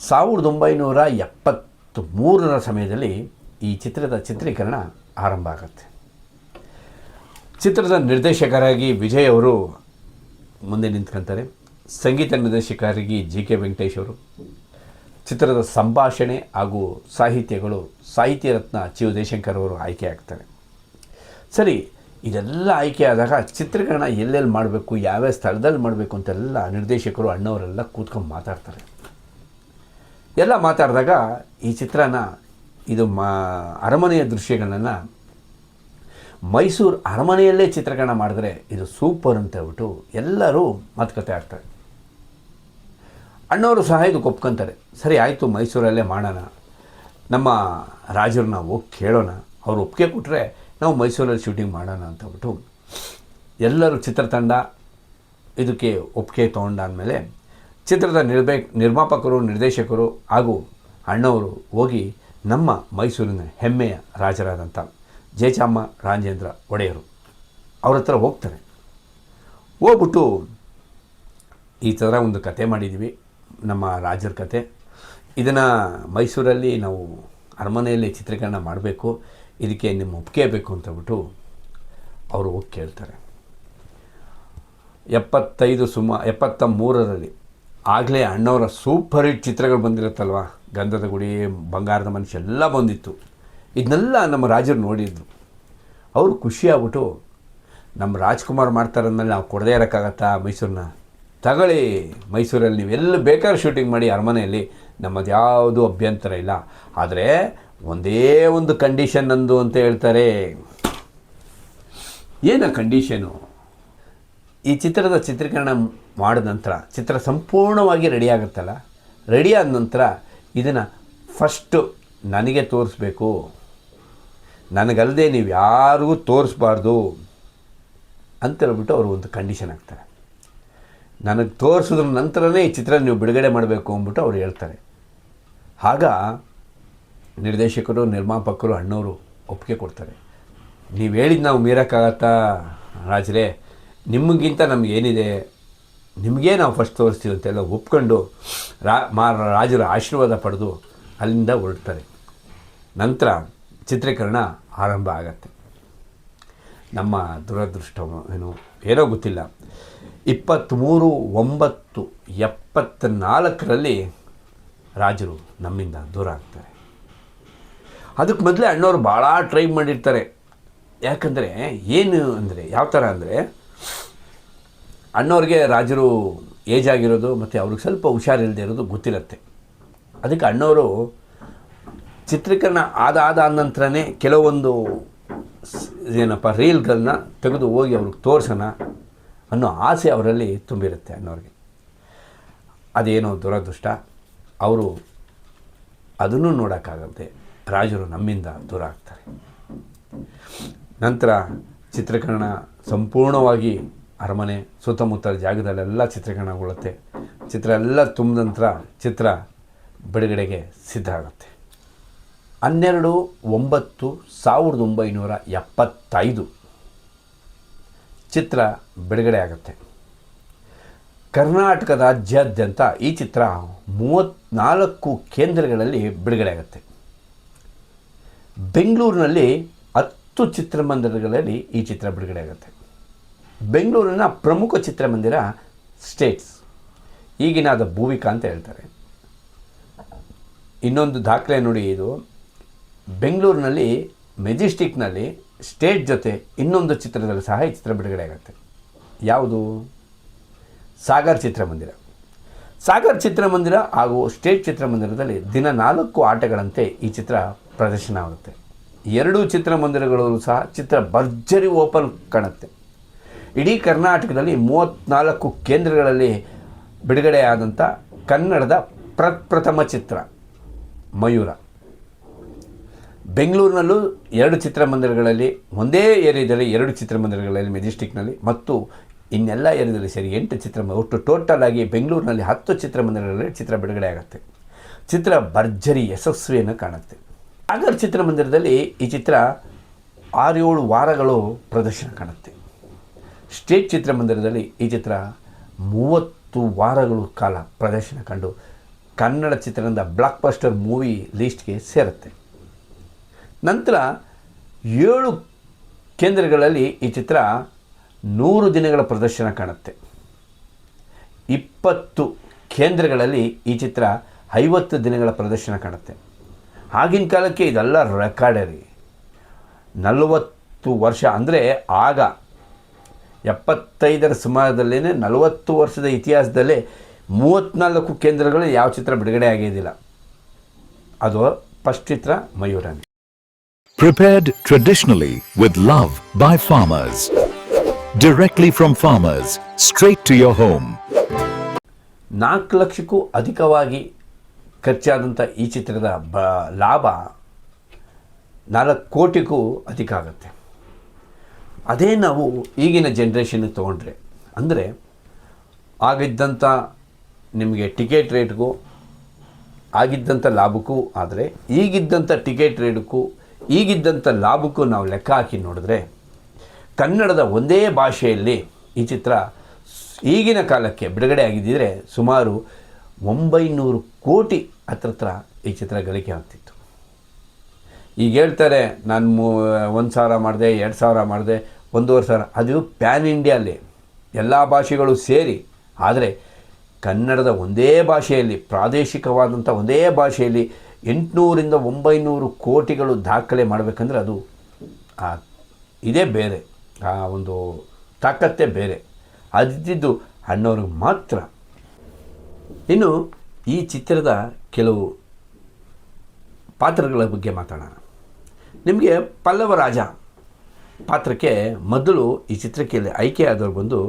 ಸಾವಿರದ ಒಂಬೈನೂರ ಎಪ್ಪತ್ತು ಮೂರರ ಸಮಯದಲ್ಲಿ ಈ ಚಿತ್ರದ ಚಿತ್ರೀಕರಣ ಆರಂಭ ಆಗುತ್ತೆ. ಚಿತ್ರದ ನಿರ್ದೇಶಕರಾಗಿ ವಿಜಯ್ ಅವರು ಮುಂದೆ ನಿಂತ್ಕೊಂತಾರೆ. ಸಂಗೀತ ನಿರ್ದೇಶಕರಾಗಿ ಜಿ ಕೆ ವೆಂಕಟೇಶ್ ಅವರು. ಚಿತ್ರದ ಸಂಭಾಷಣೆ ಹಾಗೂ ಸಾಹಿತ್ಯಗಳು ಸಾಹಿತ್ಯ ರತ್ನ ಚಿ ಉದಯಶಂಕರ್ ಜಯಶಂಕರ್ ಅವರು ಆಯ್ಕೆ ಆಗ್ತಾರೆ. ಸರಿ, ಇದೆಲ್ಲ ಆಯ್ಕೆ ಆದಾಗ ಚಿತ್ರೀಕರಣ ಎಲ್ಲೆಲ್ಲಿ ಮಾಡಬೇಕು, ಯಾವ್ಯಾವ ಸ್ಥಳದಲ್ಲಿ ಮಾಡಬೇಕು ಅಂತೆಲ್ಲ ನಿರ್ದೇಶಕರು, ಅಣ್ಣವರೆಲ್ಲ ಕೂತ್ಕೊಂಡು ಮಾತಾಡ್ತಾರೆ. ಎಲ್ಲ ಮಾತಾಡಿದಾಗ ಈ ಚಿತ್ರನ ಇದು ಮಾ, ಅರಮನೆಯ ದೃಶ್ಯಗಳನ್ನು ಮೈಸೂರು ಅರಮನೆಯಲ್ಲೇ ಚಿತ್ರೀಕರಣ ಮಾಡಿದ್ರೆ ಇದು ಸೂಪರ್ ಅಂತ ಹೇಳ್ಬಿಟ್ಟು ಎಲ್ಲರೂ ಮಾತುಕತೆ ಆಡ್ತಾರೆ. ಅಣ್ಣವರು ಸಹ ಇದಕ್ಕೆ ಒಪ್ಕೊಂತಾರೆ, ಸರಿ ಆಯಿತು ಮೈಸೂರಲ್ಲೇ ಮಾಡೋಣ, ನಮ್ಮ ರಾಜರನ್ನ ಹೋಗಿ ಕೇಳೋಣ, ಅವ್ರು ಒಪ್ಪಿಗೆ ಕೊಟ್ಟರೆ ನಾವು ಮೈಸೂರಲ್ಲಿ ಶೂಟಿಂಗ್ ಮಾಡೋಣ ಅಂತ ಹೇಳ್ಬಿಟ್ಟು ಎಲ್ಲರೂ ಚಿತ್ರತಂಡ ಇದಕ್ಕೆ ಒಪ್ಪಿಗೆ ತೊಗೊಂಡಾದಮೇಲೆ ಚಿತ್ರದ ನಿರ್ಬೇ ನಿರ್ಮಾಪಕರು, ನಿರ್ದೇಶಕರು ಹಾಗೂ ಅಣ್ಣವರು ಹೋಗಿ ನಮ್ಮ ಮೈಸೂರಿನ ಹೆಮ್ಮೆಯ ರಾಜರಾದಂಥ ಜಯಚಾಮ ರಾಜೇಂದ್ರ ಒಡೆಯರು ಅವ್ರ ಹತ್ರ ಹೋಗ್ತಾರೆ. ಹೋಗ್ಬಿಟ್ಟು ಈ ಥರ ಒಂದು ಕತೆ ಮಾಡಿದ್ದೀವಿ, ನಮ್ಮ ರಾಜರ ಕತೆ. ಇದನ್ನು ಮೈಸೂರಲ್ಲಿ ನಾವು ಅರಮನೆಯಲ್ಲಿ ಚಿತ್ರೀಕರಣ ಮಾಡಬೇಕು, ಇದಕ್ಕೆ ನಿಮ್ಮ ಒಪ್ಪಿಗೆ ಬೇಕು ಅಂತಬಿಟ್ಟು ಅವರು ಹೋಗಿ ಕೇಳ್ತಾರೆ. ಎಪ್ಪತ್ತೈದು ಸುಮ, ಎಪ್ಪತ್ತ ಮೂರರಲ್ಲಿ ಆಗಲೇ ಅಣ್ಣವರ ಸೂಪರ್ ಹಿಟ್ ಚಿತ್ರಗಳು ಬಂದಿರುತ್ತಲ್ವ? ಗಂಧದ ಗುಡಿ, ಬಂಗಾರದ ಮನುಷ್ಯ ಎಲ್ಲ ಬಂದಿತ್ತು. ಇದನ್ನೆಲ್ಲ ನಮ್ಮ ರಾಜರು ನೋಡಿದ್ರು. ಅವರು ಖುಷಿಯಾಗ್ಬಿಟ್ಟು ನಮ್ಮ ರಾಜ್ಕುಮಾರ್ ಮಾಡ್ತಾರಂದ್ಮೇಲೆ ನಾವು ಕೊಡದೇ ಇರೋಕ್ಕಾಗತ್ತಾ ಮೈಸೂರನ್ನ? ತಗೊಳ್ಳಿ, ಮೈಸೂರಲ್ಲಿ ನೀವು ಎಲ್ಲಿ ಬೇಕಾದ್ರೂ ಶೂಟಿಂಗ್ ಮಾಡಿ ಅರಮನೆಯಲ್ಲಿ. ನಮ್ಮದು ಯಾವುದು ಅಭ್ಯಂತರ ಇಲ್ಲ. ಆದರೆ ಒಂದೇ ಒಂದು ಕಂಡೀಷನ್ ನಂದು ಅಂತ ಹೇಳ್ತಾರೆ. ಏನು ಕಂಡೀಷನು ಈ ಚಿತ್ರದ ಚಿತ್ರೀಕರಣ ಮಾಡಿದ ನಂತರ ಚಿತ್ರ ಸಂಪೂರ್ಣವಾಗಿ ರೆಡಿ ಆಗುತ್ತಲ್ಲ? ರೆಡಿ ಆದ ನಂತರ ಇದನ್ನು ಫಸ್ಟು ನನಗೆ ತೋರಿಸ್ಬೇಕು. ನನಗಲ್ಲದೆ ನೀವು ಯಾರಿಗೂ ತೋರಿಸ್ಬಾರ್ದು ಅಂತ ಹೇಳ್ಬಿಟ್ಟು ಅವರು ಒಂದು ಕಂಡೀಷನ್ ಹಾಕ್ತಾರೆ. ನನಗೆ ತೋರಿಸಿದ್ರ ನಂತರನೇ ಈ ಚಿತ್ರ ನೀವು ಬಿಡುಗಡೆ ಮಾಡಬೇಕು ಅಂದ್ಬಿಟ್ಟು ಅವ್ರು ಹೇಳ್ತಾರೆ. ಆಗ ನಿರ್ದೇಶಕರು, ನಿರ್ಮಾಪಕರು, ಅಣ್ಣವರು ಒಪ್ಪಿಗೆ ಕೊಡ್ತಾರೆ. ನೀವು ಹೇಳಿದ್ದು ನಾವು ಮೀರೋಕ್ಕಾಗತ್ತಾ ರಾಜರೇ? ನಿಮಗಿಂತ ನಮಗೇನಿದೆ, ನಿಮಗೇ ನಾವು ಫಸ್ಟ್ ತೋರಿಸ್ತೀವಿ ಅಂತೆಲ್ಲ ಒಪ್ಕೊಂಡು ರಾ, ಮಾ, ರಾಜರ ಆಶೀರ್ವಾದ ಪಡೆದು ಅಲ್ಲಿಂದ ಹೊರಡ್ತಾರೆ. ನಂತರ ಚಿತ್ರೀಕರಣ ಆರಂಭ ಆಗತ್ತೆ. ನಮ್ಮ ದುರದೃಷ್ಟ ಏನು ಏನೋ ಗೊತ್ತಿಲ್ಲ. ಇಪ್ಪತ್ತ್ಮೂರು, ಒಂಬತ್ತು ಎಪ್ಪತ್ತ ನಾಲ್ಕರಲ್ಲಿ ರಾಜರು ನಮ್ಮಿಂದ ದೂರ ಆಗ್ತಾರೆ. ಅದಕ್ಕೆ ಮೊದಲೇ ಅಣ್ಣವರು ಭಾಳ ಟ್ರೈ ಮಾಡಿರ್ತಾರೆ. ಯಾಕಂದರೆ, ಏನು ಅಂದರೆ ಯಾವ ಥರ ಅಂದರೆ ಅಣ್ಣವ್ರಿಗೆ ರಾಜರು ಏಜ್ ಆಗಿರೋದು ಮತ್ತು ಅವ್ರಿಗೆ ಸ್ವಲ್ಪ ಹುಷಾರಿಲ್ಲದೆ ಇರೋದು ಗೊತ್ತಿರುತ್ತೆ. ಅದಕ್ಕೆ ಅಣ್ಣವರು ಚಿತ್ರೀಕರಣ ಆದಾದ ನಂತರನೇ ಕೆಲವೊಂದು ಏನಪ್ಪ ರೀಲ್ಗಳನ್ನ ತೆಗೆದು ಹೋಗಿ ಅವ್ರಿಗೆ ತೋರಿಸೋಣ ಅನ್ನೋ ಆಸೆ ಅವರಲ್ಲಿ ತುಂಬಿರುತ್ತೆ ಅಣ್ಣವ್ರಿಗೆ. ಅದೇನೋ ದುರದೃಷ್ಟ. ಅವರು ಅದನ್ನು ನೋಡೋಕ್ಕಾಗದೆ ರಾಜರು ನಮ್ಮಿಂದ ದೂರ ಆಗ್ತಾರೆ. ನಂತರ ಚಿತ್ರೀಕರಣ ಸಂಪೂರ್ಣವಾಗಿ ಅರಮನೆ, ಸುತ್ತಮುತ್ತಲ ಜಾಗದಲ್ಲೆಲ್ಲ ಚಿತ್ರೀಕರಣಗೊಳ್ಳುತ್ತೆ. ಚಿತ್ರ ಎಲ್ಲ ತುಂಬಿದ ನಂತರ ಚಿತ್ರ ಬಿಡುಗಡೆಗೆ ಸಿದ್ಧ ಆಗುತ್ತೆ. ಹನ್ನೆರಡು ಒಂಬತ್ತು ಸಾವಿರದ ಒಂಬೈನೂರ ಎಪ್ಪತ್ತೈದು ಚಿತ್ರ ಬಿಡುಗಡೆ ಆಗುತ್ತೆ. ಕರ್ನಾಟಕ ರಾಜ್ಯಾದ್ಯಂತ ಈ ಚಿತ್ರ ಮೂವತ್ತ್ನಾಲ್ಕು ಕೇಂದ್ರಗಳಲ್ಲಿ ಬಿಡುಗಡೆ ಆಗುತ್ತೆ. ಬೆಂಗಳೂರಿನಲ್ಲಿ ಹತ್ತು ಚಿತ್ರಮಂದಿರಗಳಲ್ಲಿ ಈ ಚಿತ್ರ ಬಿಡುಗಡೆ ಆಗುತ್ತೆ. ಬೆಂಗಳೂರಿನ ಪ್ರಮುಖ ಚಿತ್ರಮಂದಿರ ಸ್ಟೇಟ್ಸ್. ಈಗಿನ ಅದು ಭೂವಿಕಾ ಅಂತ ಹೇಳ್ತಾರೆ. ಇನ್ನೊಂದು ದಾಖಲೆ ನೋಡಿ ಇದು. ಬೆಂಗಳೂರಿನಲ್ಲಿ ಮೆಜೆಸ್ಟಿಕ್ನಲ್ಲಿ ಸ್ಟೇಟ್ ಜೊತೆ ಇನ್ನೊಂದು ಚಿತ್ರದಲ್ಲಿ ಸಹ ಈ ಚಿತ್ರ ಬಿಡುಗಡೆ ಆಗುತ್ತೆ. ಯಾವುದು? ಸಾಗರ್ ಚಿತ್ರಮಂದಿರ. ಸಾಗರ್ ಚಿತ್ರಮಂದಿರ ಹಾಗೂ ಸ್ಟೇಟ್ ಚಿತ್ರಮಂದಿರದಲ್ಲಿ ದಿನ ನಾಲ್ಕು ಆಟಗಳಂತೆ ಈ ಚಿತ್ರ ಪ್ರದರ್ಶನ ಆಗುತ್ತೆ. ಎರಡೂ ಚಿತ್ರಮಂದಿರಗಳಲ್ಲೂ ಸಹ ಚಿತ್ರ ಭರ್ಜರಿ ಓಪನ್ ಕಾಣುತ್ತೆ. ಇಡೀ ಕರ್ನಾಟಕದಲ್ಲಿ ಮೂವತ್ತ್ನಾಲ್ಕು ಕೇಂದ್ರಗಳಲ್ಲಿ ಬಿಡುಗಡೆ ಆದಂಥ ಕನ್ನಡದ ಪ್ರಪ್ರಥಮ ಚಿತ್ರ, ಮಯೂರ. ಬೆಂಗಳೂರಿನಲ್ಲೂ ಎರಡು ಚಿತ್ರಮಂದಿರಗಳಲ್ಲಿ, ಒಂದೇ ಏರಿಯಾದಲ್ಲಿ ಎರಡು ಚಿತ್ರಮಂದಿರಗಳಲ್ಲಿ ಮೆಜೆಸ್ಟಿಕ್ನಲ್ಲಿ ಮತ್ತು ಇನ್ನೆಲ್ಲ ಏರಿಯಾದಲ್ಲಿ ಸೇರಿ ಎಂಟು ಚಿತ್ರ, ಒಟ್ಟು ಟೋಟಲ್ ಆಗಿ ಬೆಂಗಳೂರಿನಲ್ಲಿ ಹತ್ತು ಚಿತ್ರಮಂದಿರಗಳಲ್ಲಿ ಚಿತ್ರ ಬಿಡುಗಡೆ ಆಗುತ್ತೆ ಚಿತ್ರ ಭರ್ಜರಿ ಯಶಸ್ವಿಯನ್ನು ಕಾಣುತ್ತೆ. ಸಾಗರ್ ಚಿತ್ರಮಂದಿರದಲ್ಲಿ ಈ ಚಿತ್ರ ಆರು ಏಳು ವಾರಗಳು ಪ್ರದರ್ಶನ ಕಾಣುತ್ತೆ. ಸ್ಟೇಟ್ ಚಿತ್ರಮಂದಿರದಲ್ಲಿ ಈ ಚಿತ್ರ ಮೂವತ್ತು ವಾರಗಳು ಕಾಲ ಪ್ರದರ್ಶನ ಕಂಡು ಕನ್ನಡ ಚಿತ್ರದಿಂದ ಬ್ಲಾಕ್ ಬಸ್ಟರ್ ಮೂವಿ ಲೀಸ್ಟ್ಗೆ ಸೇರುತ್ತೆ. ನಂತರ ಏಳು ಕೇಂದ್ರಗಳಲ್ಲಿ ಈ ಚಿತ್ರ ನೂರು ದಿನಗಳ ಪ್ರದರ್ಶನ ಕಾಣುತ್ತೆ. ಇಪ್ಪತ್ತು ಕೇಂದ್ರಗಳಲ್ಲಿ ಈ ಚಿತ್ರ ಐವತ್ತು ದಿನಗಳ ಪ್ರದರ್ಶನ ಕಾಣುತ್ತೆ. ಆಗಿನ ಕಾಲಕ್ಕೆ ಇದೆಲ್ಲ ರೆಕಾರ್ಡರಿ ನಲವತ್ತು ವರ್ಷ ಅಂದರೆ ಆಗ ಎಪ್ಪತ್ತೈದರ ಸುಮಾರದಲ್ಲೇ ನಲವತ್ತು ವರ್ಷದ ಇತಿಹಾಸದಲ್ಲೇ ಮೂವತ್ತ್ನಾಲ್ಕು ಕೇಂದ್ರಗಳು ಯಾವ ಚಿತ್ರ ಬಿಡುಗಡೆ ಆಗಿದ್ದಿಲ್ಲ ಅದು first Chitra Mayurani Prepared traditionally with love by farmers. Directly from farmers, straight to your home. ನಾಲ್ಕು ಲಕ್ಷಕ್ಕೂ ಅಧಿಕವಾಗಿ ಖರ್ಚಾದಂಥ ಈ ಚಿತ್ರದ ಬ ಲಾಭ ನಾಲ್ಕು ಕೋಟಿಗೂ ಅಧಿಕ ಆಗುತ್ತೆ ಅದೇ ನಾವು ಈಗಿನ ಜನ್ರೇಷನ್ಗೆ ತೊಗೊಂಡ್ರೆ. ಅಂದರೆ ಆಗಿದ್ದಂಥ ನಿಮಗೆ ಟಿಕೆಟ್ ರೇಟ್ಗೂ ಆಗಿದ್ದಂಥ ಲಾಭಕ್ಕೂ ಆದರೆ ಈಗಿದ್ದಂಥ ಟಿಕೆಟ್ ರೇಟ್ಗೂ ಈಗಿದ್ದಂಥ ಲಾಭಕ್ಕೂ ನಾವು ಲೆಕ್ಕ ಹಾಕಿ ನೋಡಿದ್ರೆ ಕನ್ನಡದ ಒಂದೇ ಭಾಷೆಯಲ್ಲಿ ಈ ಚಿತ್ರ ಈಗಿನ ಕಾಲಕ್ಕೆ ಬಿಡುಗಡೆ ಆಗಿದ್ದಿದ್ರೆ ಸುಮಾರು ಒಂಬೈನೂರು ಕೋಟಿ ಹತ್ರ ಈ ಚಿತ್ರ ಗಳಿಕೆ ಆಗ್ತಿತ್ತು. ಈಗ ಹೇಳ್ತಾರೆ, ನಾನು ಒಂದು ಸಾವಿರ ಮಾಡಿದೆ, ಎರಡು ಸಾವಿರ ಮಾಡಿದೆ ಒಂದೂವರೆ ಸಾವಿರ ಅದು ಪ್ಯಾನ್ ಇಂಡಿಯಲ್ಲಿ ಎಲ್ಲ ಭಾಷೆಗಳು ಸೇರಿ, ಆದರೆ ಕನ್ನಡದ ಒಂದೇ ಭಾಷೆಯಲ್ಲಿ ಪ್ರಾದೇಶಿಕವಾದಂಥ ಒಂದೇ ಭಾಷೆಯಲ್ಲಿ ಎಂಟುನೂರಿಂದ ಒಂಬೈನೂರು ಕೋಟಿಗಳು ದಾಖಲೆ ಮಾಡಬೇಕಂದ್ರೆ ಅದು ಇದೇ ಬೇರೆ. ಆ, ಒಂದು ತಾಕತ್ತೇ ಬೇರೆ. ಅದಿದ್ದು ಅಣ್ಣವ್ರಿಗೆ ಮಾತ್ರ. ಇನ್ನು ಈ ಚಿತ್ರದ ಕೆಲವು ಪಾತ್ರಗಳ ಬಗ್ಗೆ ಮಾತಾಡೋಣ. ನಿಮಗೆ ಪಲ್ಲವ ರಾಜ ಪಾತ್ರಕ್ಕೆ ಮೊದಲು ಈ ಚಿತ್ರಕ್ಕೆ ಆಯ್ಕೆ ಆದವ್ರು ಬಂದು